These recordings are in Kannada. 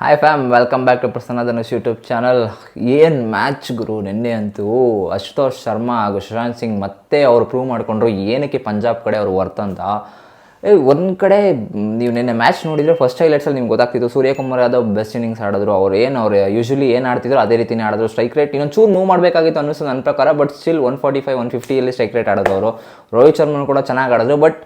Hi fam welcome back to Prasanna Dhanush YouTube channel ಏನು ಮ್ಯಾಚ್ ಗುರು, ನಿನ್ನೆ ಅಂತೂ ಅಶುತೋಷ್ ಶರ್ಮಾ ಹಾಗೂ ಶಶಾಂತ್ ಸಿಂಗ್ ಮತ್ತೆ ಅವರು ಪ್ರೂವ್ ಮಾಡಿಕೊಂಡ್ರು ಏನಕ್ಕೆ ಪಂಜಾಬ್ ಕಡೆ ಅವರು ವರ್ತಂತ ಏ, ಒಂದು ಕಡೆ ನೀವು ನಿನ್ನೆ ಮ್ಯಾಚ್ ನೋಡಿದ್ರೆ ಫಸ್ಟ್ ಹೈಲೈಟ್ಸಲ್ಲಿ ನಿಮ್ಗೆ ಗೊತ್ತಾಗ್ತಿತ್ತು. ಸೂರ್ಯಕುಮಾರ್ ಯಾದವ್ ಬೆಸ್ಟ್ ಇನ್ನಿಂಗ್ಸ್ ಆಡಿದ್ರು. ಅವ್ರು ಏನು ಅವ್ರು ಯೂಶಲಿ ಏನು ಆಡ್ತಿದ್ರು ಅದೇ ರೀತಿನೇ ಆಡಿದ್ರು. ಸ್ಟ್ರೈಕ್ ರೇಟ್ ಇನ್ನೊಂದು ಚೂರು ಮೂವ್ ಮಾಡಬೇಕಾಗಿತ್ತು ಅನ್ನಿಸ್ತು ನನ್ನ ಪ್ರಕಾರ but still one forty five one ಫಿಫ್ಟಿಯಲ್ಲಿ strike rate ಆಡೋದು ಅವರು. ರೋಹಿತ್ ಶರ್ಮನ್ ಕೂಡ ಚೆನ್ನಾಗಿ ಆಡಿದ್ರು ಬಟ್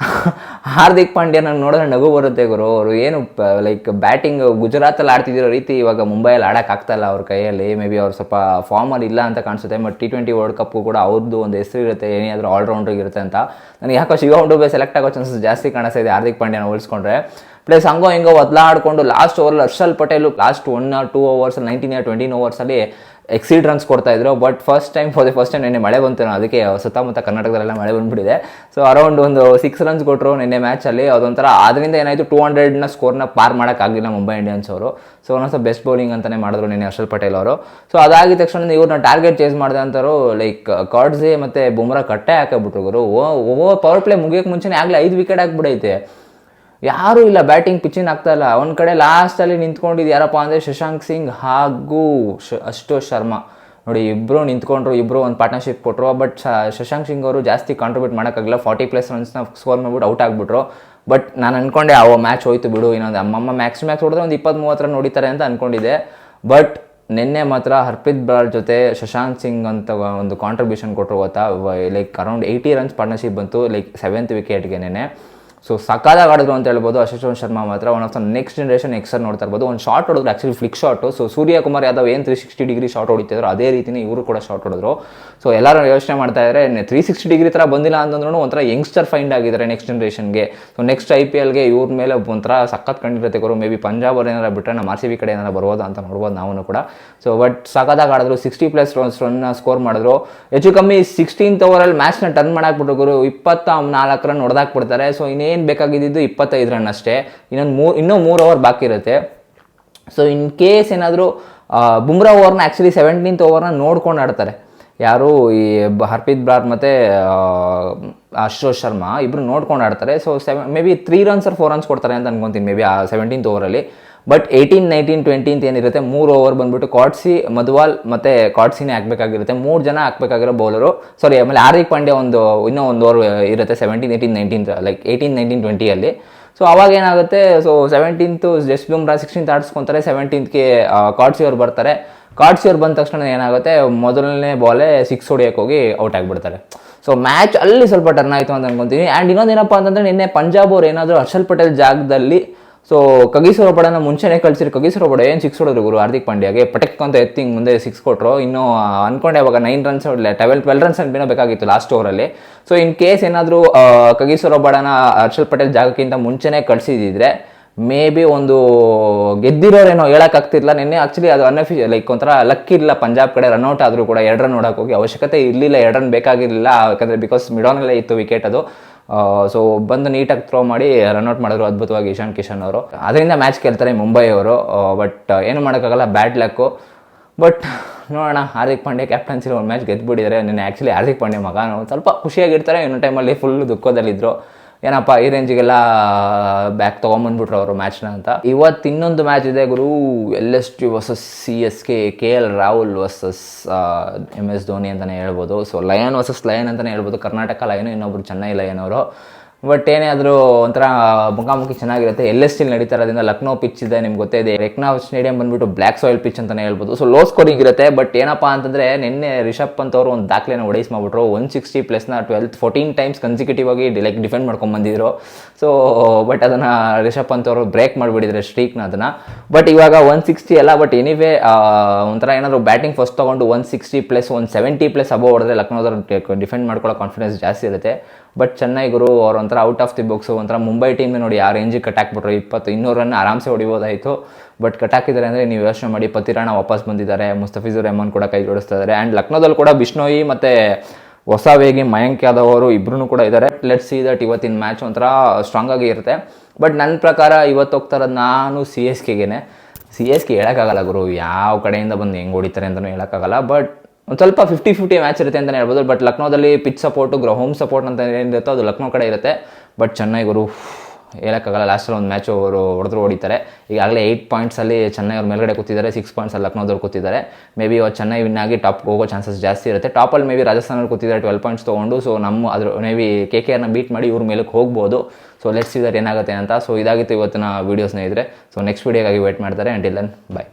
ಹಾರ್ದಿಕ್ ಪಾಂಡ್ಯ ನಂಗೆ ನೋಡಿದ್ರೆ ನಗು ಬರುತ್ತೆ ಗುರು. ಅವರು ಏನು ಲೈಕ್ ಬ್ಯಾಟಿಂಗ್ ಗುಜರಾತಲ್ಲಿ ಆಡ್ತಿದ್ದಿರೋ ರೀತಿ ಇವಾಗ ಮುಂಬೈಯಲ್ಲಿ ಆಡೋಕ್ಕಾಗ್ತಾಯಿಲ್ಲ ಅವ್ರ ಕೈಯಲ್ಲಿ. ಮೇ ಬಿ ಅವ್ರು ಸ್ವಲ್ಪ ಫಾರ್ಮಲ್ಲಿ ಇಲ್ಲ ಅಂತ ಕಾಣಿಸುತ್ತೆ but T twenty world cup ಕೂಡ ಅವ್ರದ್ದು ಒಂದು ಹೆಸರು ಇರುತ್ತೆ ಏನಾದರೂ ಆಲ್ರೌಂಡರ್ ಇರುತ್ತೆ ಅಂತ. ನನಗೆ ಯಾಕೋ ಶಿವ ಹುಡುಬೆ ಸೆಲೆಕ್ಟ್ ಆಗೋ ಚಾನ್ಸಸ್ ಜಾಸ್ತಿ ಕಾಣಿಸ್ತಾ ಇದೆ ಹಾರ್ದಿಕ್ ಪಾಂಡ್ಯನ ಹೋಲಿಸ್ಕೊಂಡ್ರೆ. ಪ್ಲಸ್ ಹಂಗೋ ಹಿಂಗೋ ಒದ್ಲಾಡ್ಕೊಂಡು last over Harshal Patel last one or two overs nineteen or twentieth ಓವರ್ಸಲ್ಲಿ exceed runs ಕೊಡ್ತಾ ಇದ್ರು but first time for the first time ನಿನ್ನೆ ಮಳೆ ಬಂತು ಅದಕ್ಕೆ ಸುತ್ತಮುತ್ತ ಕರ್ನಾಟಕದಲ್ಲೆಲ್ಲ ಮಳೆ ಬಂದ್ಬಿಟ್ಟಿದೆ. ಸೊ ಅರೌಂಡ್ ಒಂದು ಸಿಕ್ಸ್ ರನ್ಸ್ ಕೊಟ್ಟರು ನಿನ್ನೆ ಮ್ಯಾಚಲ್ಲಿ ಅದೊಂಥರ ಅದರಿಂದ ಏನಾಯಿತು ಟೂ ಹಂಡ್ರೆಡ್ನ ಸ್ಕೋರ್ನ ಪಾರ್ ಮಾಡೋಕ್ಕಾಗಲಿಲ್ಲ ಮುಂಬೈ ಇಂಡಿಯನ್ಸ್ ಅವರು. ಸೊ ಒಂದೊಂದು ಬೆಸ್ಟ್ ಬೌಲಿಂಗ್ ಅಂತಲೇ ಮಾಡಿದ್ರು ನಿನ್ನೆ ಹರ್ಷಲ್ ಪಟೇಲ್ ಅವರು. ಸೊ ಅದಾಗಿದ ತಕ್ಷಣ ಇವ್ರನ್ನ ಟಾರ್ಗೆಟ್ ಚೇಸ್ ಮಾಡಿದೆ ಅಂತಾರು ಲೈಕ್ ಕಾರ್ಡ್ಸಿ ಮತ್ತು ಬುಮ್ರಾ ಕಟ್ಟೆ ಹಾಕಿಬಿಟ್ರು ಓ ಓ ಪವರ್ ಪ್ಲೇ ಮುಗಿಯೋಕೆ ಮುಂಚೆನೇ ಆಗಲೇ ಐದು ವಿಕೆಟ್ ಹಾಕ್ಬಿಡೈತೆ ಯಾರೂ ಇಲ್ಲ ಬ್ಯಾಟಿಂಗ್ ಆಗ್ತಾ ಇಲ್ಲ. ಒಂದು ಕಡೆ ಲಾಸ್ಟಲ್ಲಿ ನಿಂತ್ಕೊಂಡಿದ್ದು ಯಾರಪ್ಪ ಅಂದರೆ ಶಶಾಂಕ್ ಸಿಂಗ್ ಹಾಗೂ ಶ ಶರ್ಮಾ. ನೋಡಿ ಇಬ್ಬರು ನಿಂತ್ಕೊಂಡ್ರು ಇಬ್ಬರು ಒಂದು ಪಾರ್ಟ್ನರ್ಶಿಪ್ ಕೊಟ್ಟರು ಬಟ್ ಶಶಾಂಕ್ ಸಿಂಗ್ ಅವರು ಜಾಸ್ತಿ ಕಾಂಟ್ರಿಬ್ಯೂಟ್ ಮಾಡೋಕ್ಕಾಗಲ್ಲ ಫಾರ್ಟಿ ಪ್ಲಸ್ ರನ್ಸ್ನ ಸ್ಕೋರ್ ಮಾಡ್ಬಿಟ್ಟು ಔಟ್ ಆಗಿಬಿಟ್ರು. ಬಟ್ ನಾನು ಅಂದ್ಕೊಂಡೆ ಅವ ಮ್ಯಾಚ್ ಹೋಯ್ತು ಬಿಡು, ಇನ್ನೊಂದು ಅಮ್ಮಮ್ಮ ಮ್ಯಾಕ್ಸ್ ಮ್ಯಾಕ್ಸ್ ಹೊಡೆದ್ರೆ ಒಂದು ಇಪ್ಪತ್ತು ಮೂವತ್ತು ರನ್ ಹೊಡಿತಾರೆ ಅಂತ ಅಂದ್ಕೊಂಡಿದ್ದೆ ಬಟ್ ನಿನ್ನೆ ಮಾತ್ರ ಹರ್ಪ್ರೀತ್ ಬ್ರಾರ್ ಜೊತೆ ಶಶಾಂಕ್ ಸಿಂಗ್ ಅಂತ ಒಂದು ಕಾಂಟ್ರಿಬ್ಯೂಷನ್ ಕೊಟ್ಟರು ಗೊತ್ತಾ? Like around eighty runs partnership ಬಂತು ಲೈಕ್ ಸೆವೆಂತ್ ವಿಕೆಟ್ಗೆ ನೆನೆ ಸೊ ಸಕಾಲಾಗಿ ಆಡಿದ್ರು ಅಂತ ಹೇಳ್ಬೋದು ಅಶೋಕ್ ಶರ್ಮಾ ಮಾತ್ರ one of the next generation ಎಕ್ಸರ್ ನೋಡ್ತಾ ಇರ್ಬೋದು. ಒಂದು ಶಾರ್ಟ್ ಹೊಡೆದ್ರು actually flick shot so Suryakumar Yadav ಏನು ತ್ರೀ ಸಿಕ್ಸ್ಟಿ ಡಿಗ್ರಿ ಶಾಟ್ ಹೊಡಿತಿದ್ರು, ಅದೇ ರೀತಿನೇ ಇವರು ಕೂಡ ಶಾಟ್ ಹೊಡೆದ್ರು. ಸೊ ಎಲ್ಲರೂ ಯೋಚನೆ ಮಾಡ್ತಾ ಇದ್ದಾರೆ ತ್ರೀ ಸಿಕ್ಸ್ಟಿ ಡಿಗ್ರಿ ಥರ ಬಂದಿಲ್ಲ ಅಂತಂದ್ರೂ ಒಂಥರ ಯಂಗ್ಸ್ಟರ್ ಫೈಂಡ್ ಆಗಿದ್ದಾರೆ ನೆಕ್ಸ್ಟ್ ಜನ್ರೇಷನ್ಗೆ ಸೊ ನೆಕ್ಸ್ಟ್ ಐ ಪಿ ಎಲ್ಗೆ ಇವ್ರ ಮೇಲೆ ಒಂಥರ ಸಖತ್ ಕಂಡಿರುತ್ತೆ ಗುರು ಮೇ ಬಿ ಪಂಜಾಬ್ ಅವ್ರು ಏನಾರು ಬಿಟ್ಟರೆ ನಮ್ಮ ಆರ್ ಸಿ ಬಿ ಕಡೆ ಏನಾರು ಬರ್ಬೋದು ಅಂತ ನೋಡ್ಬೋದು ನಾವು ಕೂಡ. ಸೊ ಬಟ್ ಸಖತ್ತಾಗಿ ಆಡಿದ್ರು ಸಿಕ್ಸ್ಟಿ ಪ್ಲಸ್ ರನ್ಸ್ ರನ್ನ ಸ್ಕೋರ್ ಮಾಡಿದ್ರು. ಹೆಚ್ಚು ಕಮ್ಮಿ ಸಿಕ್ಸ್ಟೀನ್ತ್ ಓವರಲ್ಲಿ ಮ್ಯಾಚ್ನ ಟರ್ನ್ ಮಾಡಾಕ್ಬಿಟ್ಟು ಗುರು. ಇಪ್ಪತ್ತ ನಾಲ್ಕು ರನ್ ಹೊಡೆದಾಕ್ಬಿಡ್ತಾರೆ ಸೊ ಇನ್ನೇನು ಬೇಕಾಗಿದ್ದು ಇಪ್ಪತ್ತೈದು ರನ್ ಅಷ್ಟೇ ಇನ್ನೊಂದು ಮೂರು ಇನ್ನೂ ಮೂರು ಓವರ್ ಬಾಕಿ ಇರುತ್ತೆ. ಸೊ ಇನ್ ಕೇಸ್ ಏನಾದರೂ ಬುಮ್ರಾ ಓವರ್ನ ಆ್ಯಕ್ಚುಲಿ ಸೆವೆಂಟೀನ್ತ್ ಓವರ್ನ ನೋಡ್ಕೊಂಡು ಆಡ್ತಾರೆ. ಯಾರು ಈ ಹರ್ಪೀತ್ ಬ್ರಾರ್ ಮತ್ತು ಅಶೋಕ್ ಶರ್ಮಾ ಇಬ್ಬರು ನೋಡ್ಕೊಂಡು ಆಡ್ತಾರೆ. So seven maybe three runs or four runs ಕೊಡ್ತಾರೆ ಅಂತ ಅನ್ಕೊತೀನಿ. ಮೇ ಬಿ ಆ ಸೆವೆಂಟೀನ್ತ್ ಓವರಲ್ಲಿ ಬಟ್ ಏಯ್ಟೀನ್ ನೈನ್ಟೀನ್ ಟ್ವೆಂಟೀನ್ತ್ ಏನಿರುತ್ತೆ, ಮೂರು ಓವರ್ ಬಂದ್ಬಿಟ್ಟು ಕಾಟ್ಸಿ ಮಧುವಾಲ್ ಮತ್ತು ಕಾಟ್ಸಿನೇ ಹಾಕಬೇಕಾಗಿರುತ್ತೆ. ಮೂರು ಜನ ಹಾಕಬೇಕಾಗಿರೋ ಬೌಲರು ಸಾರಿ ಆಮೇಲೆ ಹಾರ್ದಿಕ್ ಪಾಂಡ್ಯ ಒಂದು, ಇನ್ನೂ ಒಂದು ಓವರ್ ಇರುತ್ತೆ seventeen eighteen nineteen like eighteen nineteen ಟ್ವೆಂಟಿಯಲ್ಲಿ so ಅವಾಗ ಏನಾಗುತ್ತೆ so seventeenth just Bumrah sixteen ಆಡಿಸ್ಕೊತಾರೆ ಸೆವೆಂಟೀನ್ತ್ಗೆ ಕಾಟ್ಸಿ ಅವ್ರು ಬರ್ತಾರೆ. ಕಾಟ್ಸಿ ಅವ್ರು ಬಂದ ತಕ್ಷಣ ಏನಾಗುತ್ತೆ, ಮೊದಲನೇ ಬಾಲೇ ಸಿಕ್ಸ್ ಹೊಡಿಯೋಕೆ ಹೋಗಿ ಔಟ್ ಆಗಿಬಿಡ್ತಾರೆ. ಸೊ ಮ್ಯಾಚ್ ಅಲ್ಲಿ ಸ್ವಲ್ಪ ಟರ್ನ್ ಆಯಿತು ಅಂತ ಅನ್ಕೊಂತೀನಿ. ಆ್ಯಂಡ್ ಇನ್ನೊಂದೇನಪ್ಪ ಅಂತಂದರೆ, ನಿನ್ನೆ ಪಂಜಾಬ್ ಅವ್ರು ಏನಾದರೂ ಹರ್ಷಲ್ ಪಟೇಲ್ ಜಾಗದಲ್ಲಿ ಸೊ ಕಗೀಸರ ಪಡನ ಮುಂಚೆನೇ ಕಳಿಸಿರಿ ಕಗೀಸರ ಪಡ ಏನು ಸಿಕ್ಸ್ ಹೊಡೆದ್ರು ಗುರು ಹಾರ್ದಿಕ್ ಪಾಂಡ್ಯಾಗೆ ಪಟಕ್ ಅಂತ ಎತ್ತಿ ಹಿಂಗ್ ಮುಂದೆ ಸಿಕ್ಸ್ ಕೊಟ್ಟರು ಇನ್ನು ಅನ್ಕೊಂಡೆ ಅವಾಗ ನೈನ್ ರನ್ಸ್ ಹೊಡಲೆ ಟೆವೆಲ್ ಟ್ವೆಲ್ ರನ್ಸ್ ಏನೋ ಬೇಕಾಗಿತ್ತು ಲಾಸ್ಟ್ ಓವರಲ್ಲಿ ಸೊ ಇನ್ ಕೇಸ್ ಏನಾದರೂ ಕಗೀಸರ ಬಡನ ಹರ್ಷಲ್ ಪಟೇಲ್ ಜಾಗಕ್ಕಿಂತ ಮುಂಚೆನೇ ಕಳಿಸಿದ್ರೆ ಮೇ ಬಿ ಒಂದು ಗೆದ್ದಿರೋರೇನೋ ಹೇಳೋಕ್ಕಾಗ್ತಿರ್ಲಿಲ್ಲ ನಿನ್ನೆ ಆ್ಯಕ್ಚುಲಿ ಅದು ಅನ್ಅಫಿ ಲೈಕ್ ಒಂಥರ ಲಕ್ ಇಲ್ಲ ಪಂಜಾಬ್ ಕಡೆ ರನ್ಔಟ್ ಆದರೂ ಕೂಡ ಎರಡು ರನ್ ಹೋಗಿ ಅವಶ್ಯಕತೆ ಇರಲಿಲ್ಲ ಎರಡು ರನ್ ಬೇಕಾಗಿರಲಿಲ್ಲ ಯಾಕಂದರೆ ಬಿಕಾಸ್ ಮಿಡೋನಲ್ಲೇ ಇತ್ತು ವಿಕೆಟ್ ಅದು ಸೊ ಬಂದು ನೀಟಾಗಿ ಥ್ರೋ ಮಾಡಿ ರನ್ಔಟ್ ಮಾಡಿದ್ರು ಅದ್ಭುತವಾಗಿ ಇಶಾನ್ ಕಿಶನ್ ಅವರು. ಅದರಿಂದ ಮ್ಯಾಚ್ ಗೆಲ್ತಾರೆ ಮುಂಬೈ ಅವರು ಬಟ್ ಏನು ಮಾಡೋಕ್ಕಾಗಲ್ಲ ಬ್ಯಾಡ್ ಲಕ್ಕು ಬಟ್ ನೋಡೋಣ, ಹಾರ್ದಿಕ್ ಪಾಂಡ್ಯ ಕ್ಯಾಪ್ಟನ್ಸಿ ಒಂದು ಮ್ಯಾಚ್ ಗೆದ್ದುಬಿಟ್ಟಿದ್ದಾರೆ ನಿನ್ನೆ ಆ್ಯಕ್ಚುಲಿ ಹಾರ್ದಿಕ್ ಪಾಂಡ್ಯ ಮಗ ಸ್ವಲ್ಪ ಖುಷಿಯಾಗಿರ್ತಾರೆ. ಇನ್ನೊಂದು ಟೈಮಲ್ಲಿ ಫುಲ್ ದುಃಖದಲ್ಲಿದ್ದರು ಏನಪ್ಪ, ಈ ರೇಂಜಿಗೆಲ್ಲ ಬ್ಯಾಕ್ ತೊಗೊಂಬಂದ್ಬಿಟ್ರು ಅವರು ಮ್ಯಾಚ್ನ ಅಂತ. ಇವತ್ತು ಇನ್ನೊಂದು ಮ್ಯಾಚ್ ಇದೆ ಗುರು. L S T versus C S K K L Rahul versus M S Dhoni ಅಂತಲೇ ಹೇಳ್ಬೋದು. ಸೊ ಲಯನ್ ವರ್ಸಸ್ ಲಯನ್ ಅಂತಲೇ ಹೇಳ್ಬೋದು. ಕರ್ನಾಟಕ ಲಯನ್ ಇನ್ನೊಬ್ರು ಚೆನ್ನೈ ಲಯನ್ ಅವರು. ಬಟ್ ಏನೇ ಆದರೂ ಒಂಥರ ಮುಖಾಮುಖಿ ಚೆನ್ನಾಗಿರುತ್ತೆ. ಎಲ್ ಎಸ್ ಟಿಲ್ ನಡೀತಾ ಇರೋದ್ರಿಂದ ಲಕ್ನೋ ಪಿಚ್ ಇದೆ, ನಿಮ್ಗೆ ಗೊತ್ತೇ ಇದೆ. ಸ್ಟೇಡಿಯಂ ಬಂದ್ಬಿಟ್ಟು ಬ್ಲ್ಯಾಕ್ ಸಾಯಿಲ್ ಪಿಚ್ ಅಂತಲೇ ಹೇಳ್ಬೋದು. ಸೊ ಲೋ ಸ್ಕೋರಿಂಗ್ ಇರುತ್ತೆ ಬಟ್ ಏನಪ್ಪ ಅಂತಂದರೆ ನಿನ್ನೆ ರಿಷಬ್ ಪಂತ್ ಅವರು ಒಂದು ದಾಖಲೆನ ಒಡೈಸ್ ಮಾಡ್ಬಿಟ್ರು. ಒನ್ ಸಿಕ್ಸ್ಟಿ ಪ್ಲಸ್ನ ಟ್ವೆಲ್ತ್ ಫೋರ್ಟೀನ್ ಟೈಮ್ಸ್ ಕನ್ಸಿಕ್ಯೂಟಿವ್ ಆಗಿ ಲೈಕ್ ಡಿಫೆಂಡ್ ಮಾಡ್ಕೊಂಡು ಬಂದಿದ್ರು. ಸೊ ಬಟ್ ಅದನ್ನು ರಿಷಬ್ ಪಂತ್ ಅವರು ಬ್ರೇಕ್ ಮಾಡಿಬಿಟ್ಟಿದ್ರೆ ಸ್ಟ್ರೀಕ್ನ ಅದನ್ನು. ಬಟ್ ಇವಾಗ ಒನ್ ಸಿಕ್ಸ್ಟಿ ಅಲ್ಲ ಬಟ್ ಎನಿವೇ ಒಂಥರ ಏನಾದರೂ ಬ್ಯಾಟಿಂಗ್ ಫಸ್ಟ್ ತೊಗೊಂಡು one sixty plus one seventy plus above ಹೊಡೆದ್ರೆ ಲಕ್ನೋದವ್ರು ಡಿಫೆಂಡ್ ಮಾಡ್ಕೊಳ್ಳೋ ಕಾನ್ಫಿಡೆನ್ಸ್ ಜಾಸ್ತಿ ಇರುತ್ತೆ. ಬಟ್ ಚೆನ್ನೈ ಗುರು ಅವ್ರು ಒಂಥರ ಔಟ್ ಆಫ್ ದಿ ಬಾಕ್ಸು ಒಂಥರ ಮುಂಬೈ ಟೀಮ್ನ ನೋಡಿ ಆ ರೇಂಜಿಗೆ ಕಟ್ ಹಾಕ್ಬಿಟ್ರು ಇಪ್ಪತ್ತು, ಇನ್ನೂರು ರನ್ ಆರಾಮ್ಸೆ ಹೊಡಿಬೋದಾಯಿತು. ಬಟ್ ಕಟ್ ಹಾಕಿದ್ದಾರೆ ಅಂದರೆ ನೀವು ಯೋಚನೆ ಮಾಡಿ ಪತಿರಾಣ ವಾಪಸ್ ಬಂದಿದ್ದಾರೆ. ಮುಸ್ತಫಿಜುರ್ ರೆಹಮಾನ್ ಕೂಡ ಕೈ ಜೋಡಿಸ್ತಾ ಇದ್ದಾರೆ ಆ್ಯಂಡ್ ಲಕ್ನೋದಲ್ಲಿ ಕೂಡ ಬಿಷ್ಣೋಯಿ ಮತ್ತು ಹೊಸ ವೇಗಿ ಮಯಾಂಕ್ ಯಾದವ್ ಅವರು ಇಬ್ಬರೂ ಕೂಡ ಇದ್ದಾರೆ. ಲೆಟ್ ಸಿ ದಟ್ ಇವತ್ತಿನ ಮ್ಯಾಚ್ ಒಂಥರ ಸ್ಟ್ರಾಂಗ್ ಆಗಿ ಇರುತ್ತೆ. ಬಟ್ ನನ್ನ ಪ್ರಕಾರ ಇವತ್ತು ಹೋಗ್ತಾರದು ನಾನು ಸಿ ಎಸ್ ಕೆಗೆ ಸಿ ಎಸ್ ಕೆ ಹೇಳೋಕ್ಕಾಗಲ್ಲ ಗುರು. ಯಾವ ಕಡೆಯಿಂದ ಬಂದು ಹೆಂಗೆ ಹೊಡಿತಾರೆ ಅಂತಲೂ ಹೇಳೋಕ್ಕಾಗಲ್ಲ. ಬಟ್ ಒಂದು ಸ್ವಲ್ಪ ಫಿಫ್ಟಿ ಫಿಫ್ಟಿ ಮ್ಯಾಚ್ ಇರುತ್ತೆ ಅಂತಲೇ ಹೇಳ್ಬೋದು but ಲಕ್ನೋದಲ್ಲಿ pitch support grow home support ಅಂತ ಏನಿರುತ್ತೋ ಅದು ಲಕ್ನೋ ಕಡೆ ಇರುತ್ತೆ. ಬಟ್ ಚೆನ್ನೈ ಗುರು ಹೇಳೋಕ್ಕಾಗಲ್ಲ ಲಾಸ್ಟಲ್ಲಿ ಒಂದು ಮ್ಯಾಚ್ ಅವರು ಹೊಡೆದ್ರು, ಹೊಡಿತಾರೆ. ಈಗಾಗಲೇ ಏಯ್ಟ್ ಪಾಯಿಂಟ್ಸಲ್ಲಿ ಚೆನ್ನೈ ಅವ್ರ ಮೇಲ್ಗಡೆ ಕೂತಿದ್ದಾರೆ ಸಿಕ್ಸ್ ಪಾಯಿಂಟ್ಸಲ್ಲಿ ಲಕ್ನೋದವ್ರು ಕೂತಿದ್ದಾರೆ. ಮೇ ಬಿ ಇವತ್ತು ಚೆನ್ನೈ ವಿನ್ ಆಗಿ ಟಾಪ್ ಹೋಗೋ ಚಾನ್ಸಸ್ ಜಾಸ್ತಿ ಇರುತ್ತೆ. ಟಾಪಲ್ಲಿ ಮೇ ಬಿ ರಾಜಸ್ಥಾನಲ್ಲಿ ಕೂತಿದ್ದಾರೆ ಟ್ವೆಲ್ ಪಾಯಿಂಟ್ಸ್ ತೊಗೊಂಡು ಸೊ ನಮ್ಮ ಅದ್ರ ಮೇ ಬಿ ಕೆ ಕೆ ಆರ್ನ ಬೀಟ್ ಮಾಡಿ ಇವ್ರ ಮೇಲಕ್ಕೆ ಹೋಗ್ಬೋದು. ಸೊ ಲೆಟ್ಸ್ ಇದರ್ ಏನಾಗುತ್ತೆ ಅಂತ. ಸೊ ಇದಾಗಿತ್ತು ಇವತ್ತಿನ ವೀಡಿಯೋಸ್ನ ಇದ್ದರೆ ಸೊ ನೆಕ್ಸ್ಟ್ ವೀಡಿಯೋಗಾಗಿ ವೇಟ್ ಮಾಡ್ತಾರೆ. And then bye